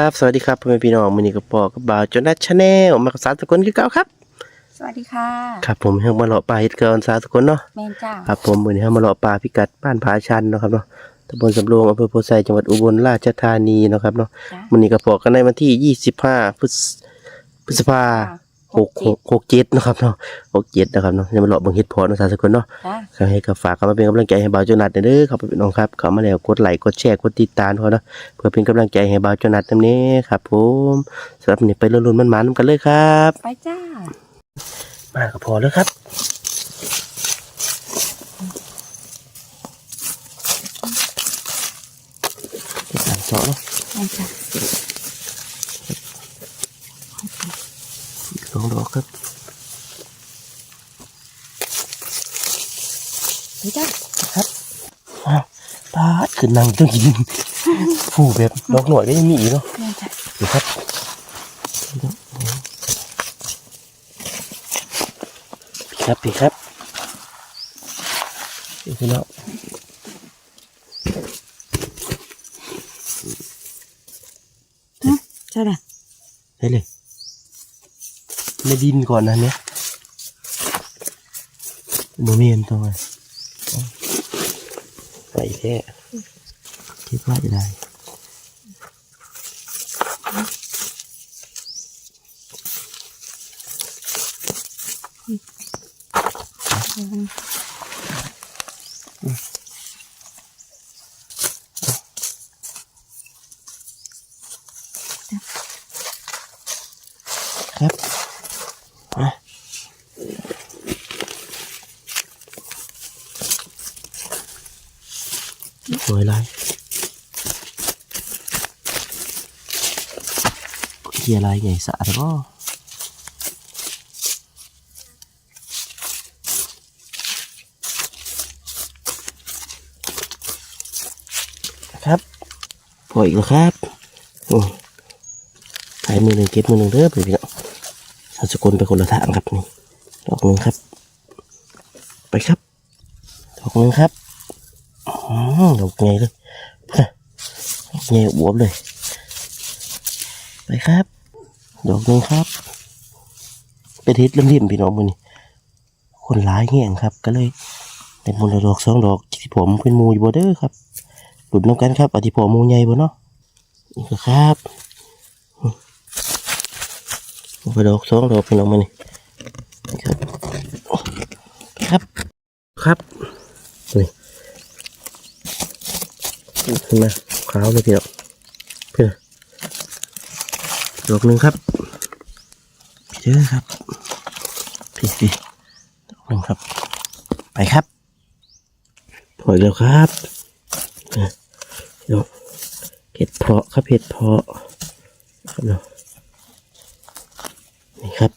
ครับสวัสดีครับพ่อแม่พี่น้องมือนี้กับปอกับบ่าวจนนัดชาแนลมากับสาวสกลคือเก่าครับ สวัสดีค่ะ ครับผมเฮงมาเลาะปลาเฮ็ดเกินสาวสกลเนาะแมนจ้าครับผมมือนี้เฮามาเลาะปลาพิกัดบ้านผาชันเนาะครับเนาะตำบลสำโรงอำเภอโพไซจังหวัดอุบลราชธานีเนาะครับเนาะจ้ามือนี้กับปอกันในวันที่ 25 พฤษพฤษภา หกหกหกเจ็ดเนาะครับเนาะหกเจ็ดนะครับเนาะจะมาเลาะเบิ่งเฮ็ดเพอเนาะสาวสกลเนาะจ้าก็ให้กับฝากเข้ามาเป็นกำลังใจให้บ่าวจนัดเด้อครับพี่น้องครับเข้ามาแล้วกดไลค์กดแชร์กดติดตามเขาเนาะเพื่อเป็นกำลังใจให้บ่าวจนัดนำนี้ครับผมสำหรับวันนี้ไปลุ้นๆมันๆนำกันเลยครับไปจ้ามาก็พอแล้วครับติดตามเจาะเนาะ แมนจ้า อีกสองดอกครับไปจ้าอ้าวปาดขึ้นนั่งต้องกินผู้แบบดอกหน่อยก็ยังมีอีกเนาะแมนจ้าดูครับพี่ครับพี่ครับนี่คือเนาะ ใช่เลย ได้เลย ในดินก่อนนะเนี่ยโมเมนตัวมันไปแท้คิดว่าจะได้ครับมาส วยไรเฮียอะไรใหญ่สะอาดก็ครับพออีกแล้วครับโอ้ถ่ายมือหนึ่งเก็บมือหนึ่งเด้อไปพี่น้องสัสกุลไปคนละทางครับนี่ดอกหนึ่งครับ ไปครับดอกหนึ่งครับ ดอกใหญ่เลยฮะดอกใหญ่อวบเลย ไปครับ ดอกนึงครับเป็นทิศเลี่ยมพี่น้องมือนี่คนร้ายเงี้ยงครับ ก็เลยเป็นมลดอกสองดอกที่ผมเป็นมูอยู่บ่เด้อครับหลุดน้ำกันครับอธิพอมูใหญ่บ่เนาะนี่ครับไปดอกสองดอกพี่น้องมือนี่นี่ครับ ครับ ครับนี่ ขึ้นมาขาวเลยพี่น้องเพื่อดอกหนึ่งครับพี่เด้อครับพี่พี่ดอกหนึ่งครับ ไปครับถอยแล้วครับเออเดี๋ยวเห็ดเพาะครับเห็ดเพาะครับเนาะนี่ครับ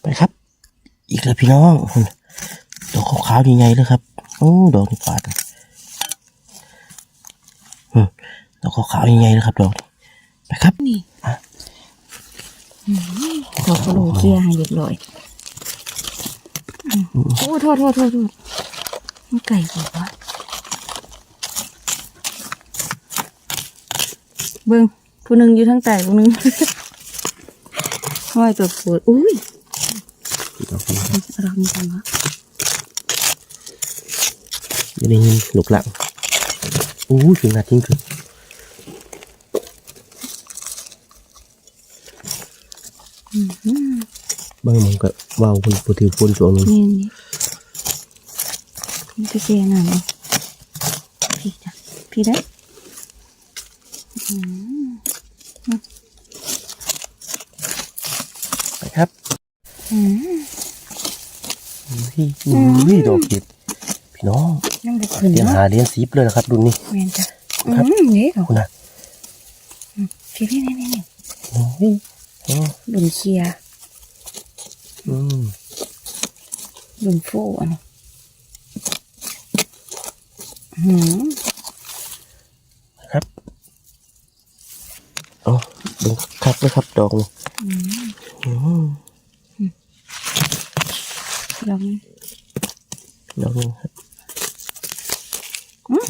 ไปครับ อีกแล้วพี่น้องดอกขาวๆใหญ่ๆเลยครับ โอ้ดอกนี่ฝาดเลยอืมดอกขาวๆใหญ่ๆเลยครับดอกนี่ไปครับนี่อะขอกระโหลกเคลียร์ให้เรียบร้อยอืมโอ้โทษโทษโทษโทษมันไก่กว่าเบิ้งผู้หนึ่งอยู่ทั้งไก่ผู้หนึ่งห้อยตัวปวดอุ้ยดอกนี้ครับรังจังวะ จะได้ยินหลุกหลังอู้ถึงนาทิ้งคืออืมอืมบางมันก็ว่าวคนผู้ถือคนช่วงนึงนี่นี่นี่จะเสียหน่อยเนาะพี่จ้ะพี่ได้อืมไปครับอืมพี่อุ้ยดอกเห็ดพี่น้อง ยังบุกขึ้นเลี้ยงเนาะหาเลี้ยงซีบเลยนะครับ ดูนี่แมนจ้ะครับอืมนี่เหรอคุณนะพี่นี่นี่นี่นี่นี่อ๋อลุนเคลียร์อืมลุนฟูอันนี้หืมครับโอ้ดูคักเลยครับดอกนี่อืมอืมลองดอกนึงครับ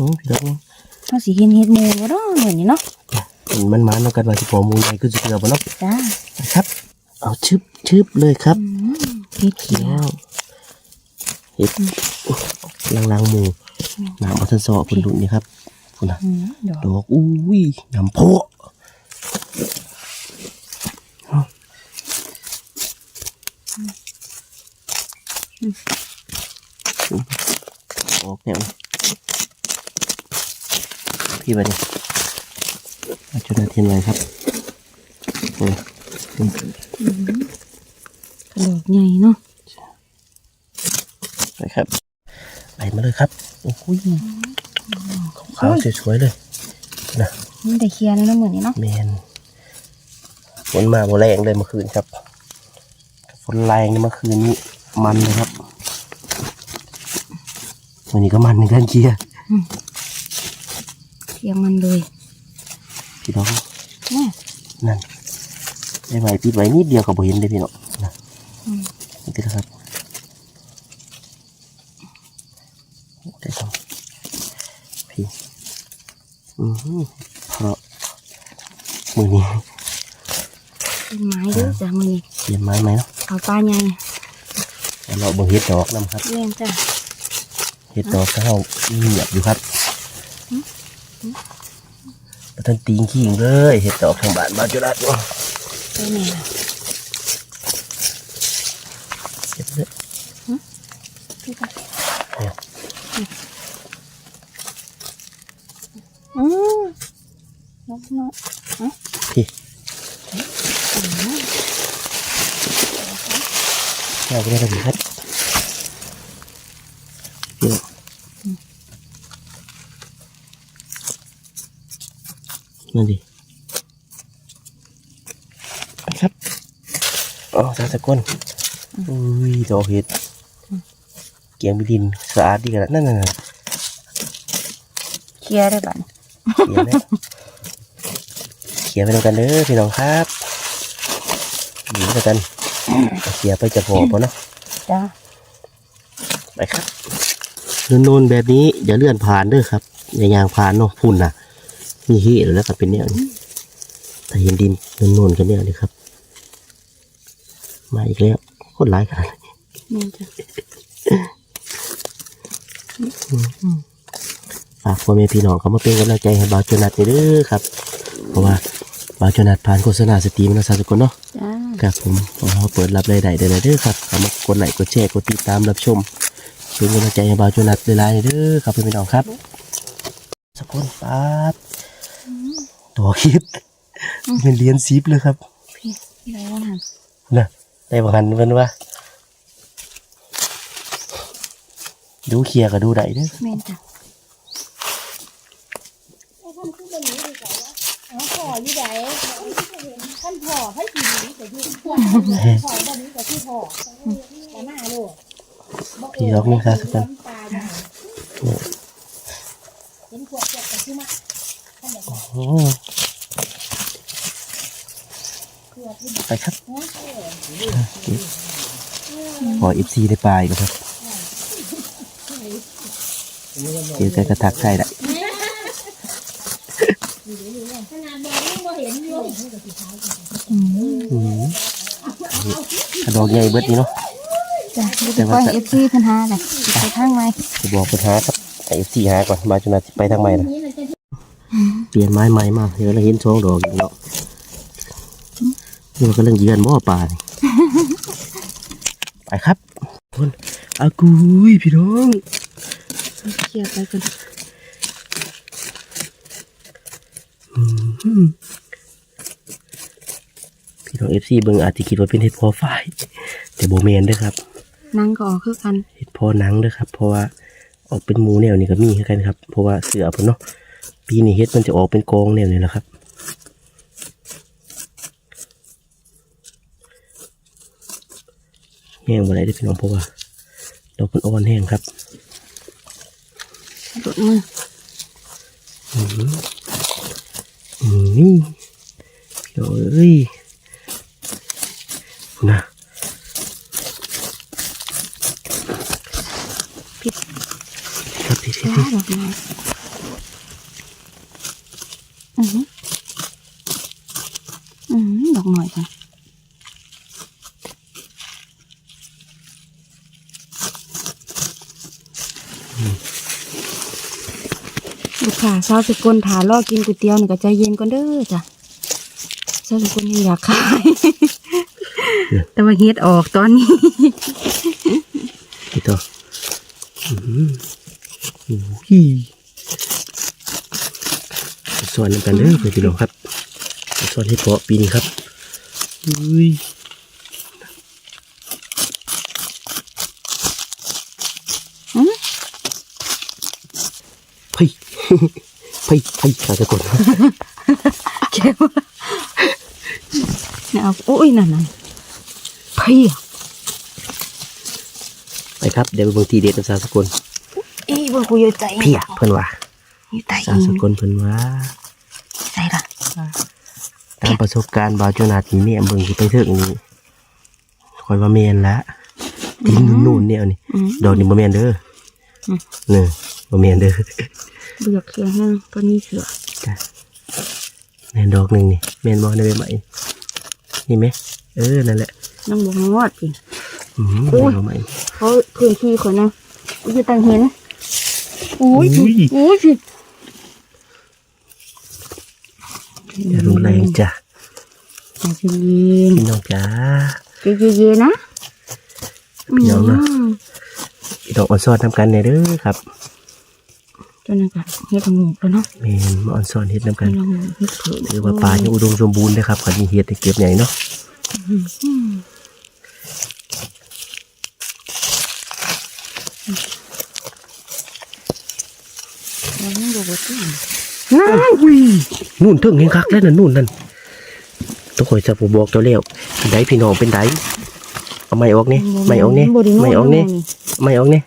อืมดอกนึงเขาสิเห็นเห็ดหมูบ่เนาะเหมือนนี้เนาะมันมันแล้วกันว่าสิพอมูใหญ่ขึ้นสิเกลือบ่เนาะจ้านะครับ เอาชึบชึบเลยครับอืมเห็ดเขีพี่ยน้วองเห็ดลังลังๆหมูน้ำเอาทันสอคุณดูนี่ครับคุณนะอืมดอกดอกอุ้ยยำโพะออกแนวนี้ พี่บัดนี้มาจุดนาทีนไว้ครับโอ้ยกระดอกใหญ่เนาะไปครับไปมาเลยครับโอ้ยขาวๆสวยๆเลยนะมันได้เคลียร์แล้วเนาะเหมือนนี้เนาะแมนฝนมาโมแรงเลยเมื่อคืนครับฝนแรงนี่เมื่อคืนนี้มันเลยครับวันนี้ก็มันในการเคลียร์ เคลียร์มันเลยพี่น้องแม่นั่นได้ไหวปิดไว้นิดเดียวก็บ่เห็นเลยพี่น้องนะอืมนี่นะครับได้ครับพี่อือหือเพราะมือนี้เป็นไม้เด้อจ้ะมือนี้เปลี่ยนไม้ไหมเนาะเอาปลาใหญ่แล้วเราเบิ่งเห็ดดอกนํครับเลี้ยงจ้ะเห็ดดอกก็เฮาเงียบอยู่ครับ ประทันตีงขี้งเลยเห็ดดอกทางบ้านบ้านจุฬาตัวไปแม่ล่ะ เห็ดเลย พี่ก่อนอืมนกนก พี่เราก็ได้ระเบียบครับเดี๋ยว นั่นดิไปครับอ๋อสาสกุลอุ้ยดอกเห็ดเกียงบิดินสะอาดดีกันนั่นน่ะเคลียร์ได้บ้านเขียนแล้วเขียนไปแล้วกันเด้อพี่น้องครับหนีไปกันเขียนไปจะพอปะเนาะจ้าไปครับนูนๆแบบนี้อย่าเลื่อนผ่านเด้อครับอย่ายางผ่านเนาะพุ่นน่ะ มีเหี้ยแล้วก็เป็นเนี่ยนี้แต่เห็นดินนูนๆกันเนี่ยเลยครับ มาอีกแล้วโคตรร้ายขนาดนี้แม่จ้ะฝากพ่อแม่พี่น้องเขามาเป็นกำลังใจให้บาวจนัดนี่เด้อครับ เพราะว่าบาวจนัดผ่านโฆษณาสตรีมนะสาสกุลเนาะจ้าครับผมขอเปิดรับรายได้เด้อเด้อครับเข้ามากดไลค์กดแชร์กดติดตามรับชมเป็นกำลังใจให้บาวจนัดหลายๆเด้อครับพี่น้องครับสกุลปั๊บ ตัวคิดเป็นเหรียญซิปเลยครับพี่พี่ไรว่าหันนะได้บางหันเพิ่นว่าดูเคลียร์ก็ดูได้เด้อแม่จ้ะพ่ออยู่ไหนท่านพ่อให้กี่หนีแต่อยู่พ่อพ่อบ้านนี้กับที่พ่อแต่หน้าลูกพี่น้องนี่ครับสกุลตาเนี่ยเห็นขวดเจ็บกับที่มาท่านแบบอืม ไปครับขออีฟซีได้ปลายก็ครับเจอกันกระทักใกล้ละขนาดบอกนี่บ่เห็นอยู่อืมอืมกระดอกใหญ่เบิดนี่เนาะจ้ะเดี๋ยวไปเอฟซีเพันหาเลยไปทางไว้จะบอกปัญหาครับไอ้สี่หาก่อนมาจนนาสิไปทางใหม่นะนี่เราจะ เปลี่ยนไม้ใหม่มาเดี๋ยวเราเห็นช่องดอกอีกเนาะนี่มันก็เรื่องเยือนบ่อป่านี่ไปครับคนอากุยพี่น้องเคลียร์ไปกันอืมพี่น้องเอฟซีเบิ่งอาจจะคิดว่าเป็นเห็ดพอฝ้ายแต่โบเมนเด้อครับนั่งก็ออกคือกันเห็ดพอหนังเด้อครับ เพราะว่าออกเป็นหมูแนวนี้ก็มีคือกันครับ เพราะว่าเสือเพิ่นเนาะ ปีนี้เห็ดมันจะออกเป็นกองแนวนี้แหละครับ แห้งบ่ได้เด้อพี่น้องเพราะว่าดอกมันอ่อนแห้งครับหลุดมืออืมอืมนี่พี่น้องเอ้ยนะครับพี่พี่จ้าพี่ดอกไม้ อือหืออือหือ ดอกหน่อยค่ะลูกค้าเช้าสกลถาล่อกินก๋วยเตี๋ยวนี่ก็ใจเย็นก่อนเด้อจ้ะเช้าสกลยังอยากขาย แต่ว่าเฮ็ดออกตอนนี้นี่ตัวอืมอุ้ยสอนกันเด้อเพื่อนพี่น้องครับสอนให้เพาะปีนี้ครับ อุ้ยอืมเพ่ยเพ่ยเพ่ยขาจะกดเก็บเนี่ยเอาโอ้ยนั่นนั่นเพียไปครับเดี๋ยวไปเบิ่งทีเด็ดน้ำสาวสกุลอีบนกูอยู่ใจเพียเพิ่นว่าอยู่ใจสาวสกุลเพิ่นว่าใจละตามประสบการณ์บาวโจนาทีเนี่ยเบิ่งสิไปถึงนี่คอยว่าแม่นละตีนนู่นๆเนี่ยนี่อืมดอกนี่บ่แม่นเด้ออมเนี่บ่แม่นเด้อเบือกเสือแห้งตัวนี้เสือจ้ะแม่นดอกหนึงนี่แม่นบ่ในใบไม้นี่ไหมเออนั่นแหละน้องบวงอดสิอืมโอ้ย ใบไม้ เขาพื้นที่คนนะอยู่ตังเห็นอุ้ยอุ้ย อุ้ยสิ อย่ารุนแรงจ้ะใจเย็นพี่น้องจ๋าใจเย็นๆนะพี่น้องนะอืมพี่น้องออนซอนทำกันแน่เด้อครับจนนั่นก็เฮ็ดละงูแล้วเนาะแม่นมาออนซอนเฮ็ดนํกัเฮ็นดละงูเฮ็ดเผือกถือว่าปลายังอุดมสมบูรณ์เด้อครับคันมีเฮ็ดให้เก็บใหญ่เนาะอืมแล้วมันก็บ่ตื่น อุ้ยนู่นถึงเห็นคักแล้วนั่นนู่นนั่นต้องคอยจะบอกเจ้าแล้วเป็นไดพี่น้องเป็นไดเอาไม้ออกนี่ไม้ออกนี่บ่ด้ไม้ออกนี่นไม้ออกนี่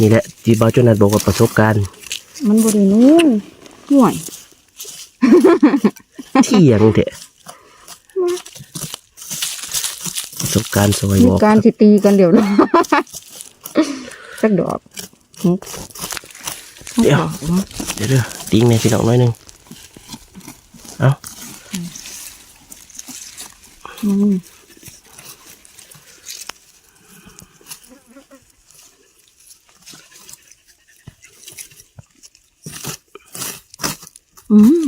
นี่แหละที่บ่าวจนัดบอกว่าประสบการณ์ มันบ่ได้นู่นห่วยเที่ยงเถอะประสบการณ์ซอยมีบอกการสิตีกันเดี๋ยวนะสักดอกหก เดี๋ยวเดี๋ยวเด้อติ้งในพี่น้องน้อยหนึงเอาอืม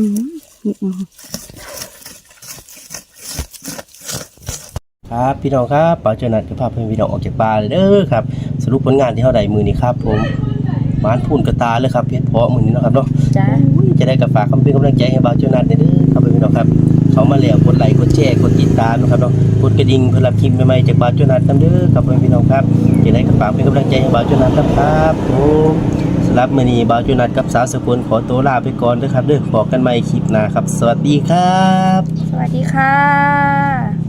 อืมอืมนี่เอาครับพี่น้องครับบ่าวจนัดจะพาเพื่อนพี่น้องออกจากป่าเลยเด้อครับ สรุปผลงานที่เท่าใดมือนี้ครับผมหมานพูนกระตาเลยครับเพชรเพาะมือนี้เนาะครับเนาะจ้าอุ้ยจะได้กับฝากคำเป็นกำลังใจให้บ่าวเจ้านัดเด้อครับพี่น้องครับ เขามาแล้วกดไลค์กดแชร์กดติดตามนะครับเนาะกดกระดิ่งเพื่อรับคลิปใหม่ๆจากบ่าวเจ้านัดนำเด้อครับพี่น้องครับจะได้กับฝากเป็นกำลังใจให้บ่าวเจ้านัดครับครับผม สำหรับมือนีบ่าวจุนัดกับสาวสกุลขอตัวลาไปก่อนเด้อครับเด้อบอกกันใหม่คลิปหน้าครับ สวัสดีครับ สวัสดีค่ะ